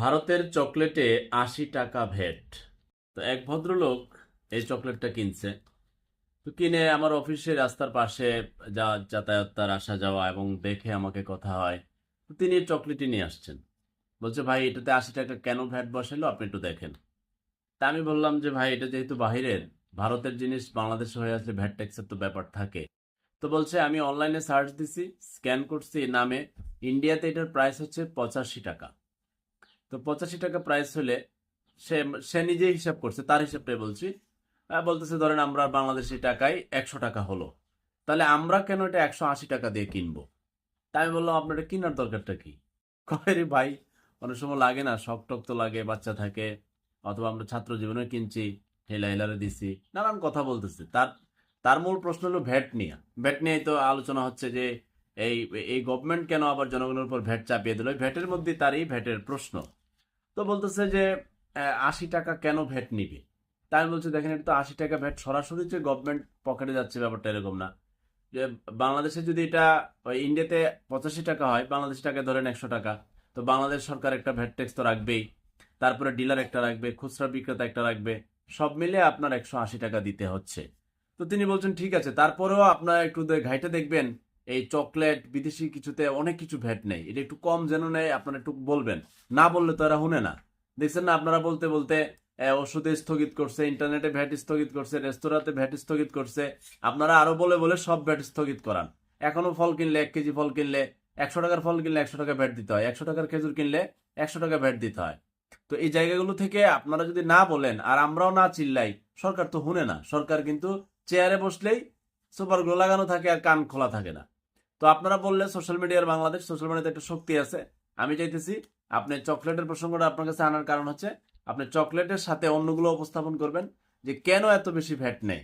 ভারতের চকলেটে আশি টাকা ভ্যাট তো এক ভদ্রলোক এই চকলেটটা কিনছে। তো কিনে আমার অফিসের রাস্তার পাশে যা যাতায়াত তার আসা যাওয়া এবং দেখে আমাকে কথা হয়। তো তিনি চকলেটই নিয়ে আসছেন। বলছে, ভাই, এটাতে আশি টাকা কেন ভ্যাট বসাইলো? আপনি একটু দেখেন। তা আমি বললাম যে, ভাই, এটা যেহেতু বাহিরের, ভারতের জিনিস বাংলাদেশে হয়ে আসলে ভ্যাট ট্যাক্সের তো ব্যাপার থাকে। তো বলছে, আমি অনলাইনে সার্চ দিছি, স্ক্যান করছি, নামে, ইন্ডিয়াতে এটার প্রাইস হচ্ছে পঁচাশি টাকা। তো পঁচাশি টাকা প্রাইস হলে সে সে নিজেই হিসাব করছে, তার হিসাবটাই বলছি। বলতেছে, ধরেন আমরা বাংলাদেশি টাকায় একশো টাকা হলো। তাহলে আমরা কেন এটা একশো আশি টাকা দিয়ে কিনবো? তাই আমি বললাম, আপনার এটা কেনার দরকারটা কি? কয় রে ভাই, অনেক সময় লাগে না, শখ টক তো লাগে, বাচ্চা থাকে, অথবা আমরা ছাত্র জীবনে কিনছি হেলা হেলারে দিছি, নানান কথা বলতেছে। তার তার মূল প্রশ্ন হলো ভ্যাট নিয়ে। ভ্যাট নিয়েই তো আলোচনা হচ্ছে যে, এই এই গভর্নমেন্ট কেন আবার জনগণের উপর ভ্যাট চাপিয়ে দিল? ভ্যাটের মধ্যে তারই ভ্যাটের প্রশ্ন। তো বলতেছে যে আশি টাকা কেন ভ্যাট নিবে? তাই বলছি, দেখেন, এটা তো আশি টাকা ভ্যাট সরাসরি যে গভর্নমেন্ট পকেটে যাচ্ছে ব্যাপারটা এরকম না। যে বাংলাদেশে যদি এটা ইন্ডিয়াতে পঁচাশি টাকা হয়, বাংলাদেশ টাকা ধরেন একশো টাকা, তো বাংলাদেশ সরকার একটা ভ্যাট ট্যাক্স তো রাখবেই। তারপরে ডিলার একটা রাখবে, খুচরা বিক্রেতা একটা রাখবে, সব মিলে আপনার একশো আশি টাকা দিতে হচ্ছে। তো তিনি বলছেন, ঠিক আছে, তারপরেও আপনারা একটু ঘাইটে দেখবেন এই চকলেট, বিদেশি কিছুতে অনেক কিছু ভ্যাট নেই। এটা একটু কম যেন নেয়, আপনারা একটু বলবেন। না বললে তো এরা শুনে না। দেখছেন না, আপনারা বলতে বলতে ওষুধে স্থগিত করছে, ইন্টারনেটে ভ্যাট স্থগিত করছে, রেস্তোরাঁতে ভ্যাট স্থগিত করছে। আপনারা আরও বলে বলে সব ভ্যাট স্থগিত করান। এখনও ফল কিনলে এক কেজি ফল কিনলে একশো টাকার ফল কিনলে একশো টাকা ভ্যাট দিতে হয়। একশো টাকার খেজুর কিনলে একশো টাকা ভ্যাট দিতে হয়। তো এই জায়গাগুলো থেকে আপনারা যদি না বলেন, আর আমরাও না চিল্লাই, সরকার তো শুনে না। সরকার কিন্তু চেয়ারে বসলেই সুপারগুলো লাগানো থাকে আর কান খোলা থাকে না। তো আপনারা বললে সোশ্যাল মিডিয়ার বাংলাদেশ সোশ্যাল মিডিয়াতে একটা শক্তি আছে। আমি চাইতেছি আপনি চকলেটের প্রসঙ্গটা আপনার কাছে আনার কারণ হচ্ছে, আপনি চকলেটের সাথে অন্যগুলো উপস্থাপন করবেন যে কেন এত বেশি ভ্যাট নেই?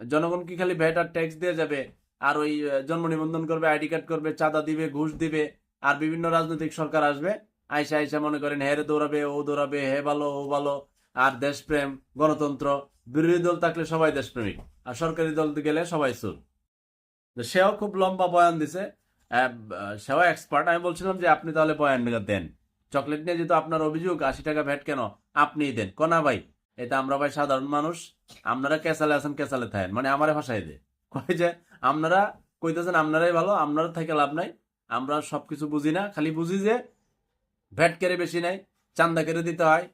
জনগণ কি খালি ভ্যাট আর ট্যাক্স দিয়ে যাবে, আর ওই জন্ম নিবন্ধন করবে আইডি কার্ড করবে, চাঁদা দিবে, ঘুষ দিবে, আর বিভিন্ন রাজনৈতিক সরকার আসবে, আইসা আইসা মনে করেন হ্যাঁ রে দৌড়াবে, ও দৌড়াবে, হে ভালো, ও ভালো, আর দেশপ্রেম, গণতন্ত্র, বিরোধী দল থাকলে সবাই দেশপ্রেমিক, আর সরকারি দল গেলে সবাই সুর সেও খুব লম্বা বয়ান দিছে। সেও এক্সপার্ট আমি বলছিলাম যে আপনি তাহলে বয়ান দেন। চকলেট নিয়ে যেহেতু আপনার অভিযোগ, আশি টাকা ভ্যাট কেন? আপনিই দেন। কনা ভাই, এটা আমরা ভাই সাধারণ মানুষ। আপনারা কেসালে আছেন কেসালে থাকেন। মানে আমারে ভাষায় দে। কয় যে, আপনারা কইতেছেন আপনারাই ভালো, আপনারা থেকে লাভ নাই। আমরা সবকিছু বুঝি না, খালি বুঝি যে ভ্যাট কেড়ে বেশি নাই, চান্দা কেড়ে দিতে হয়।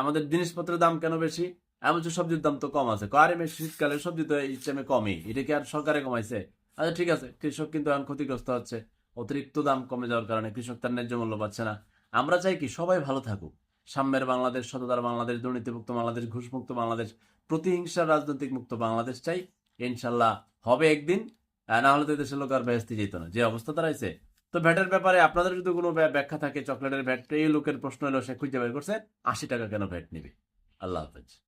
আমাদের জিনিসপত্রের দাম কেন বেশি? এমন সবজির দাম তো কম আছে। আরে শীতকালে সবজি তো টাইমে কমই। এটা কি আর সরকারে কমাইছে? আচ্ছা ঠিক আছে। কৃষক কিন্তু এখন ক্ষতিগ্রস্ত হচ্ছে। অতিরিক্ত দাম কমে যাওয়ার কারণে কৃষক তার ন্যায্য মূল্য পাচ্ছে না। আমরা চাই কি সবাই ভালো থাকুক। সাম্যের বাংলাদেশ, সততার বাংলাদেশ, দুর্নীতিমুক্ত বাংলাদেশ, ঘুষমুক্ত বাংলাদেশ, প্রতিহিংসার রাজনৈতিক মুক্ত বাংলাদেশ চাই। ইনশাল্লাহ হবে একদিন। না হলে তো দেশের লোক আর বেহেস্তি যেত না। যে অবস্থা দাঁড়াইছে। তো ভ্যাটের ব্যাপারে আপনাদের যদি কোনো ব্যা- ব্যাখ্যা থাকে, চকলেটের ভ্যাট, এই লোকের প্রশ্ন এলো, সে খুঁজে বের করছে। আশি টাকা কেন ভ্যাট নিবে? আল্লাহ হাফেজ।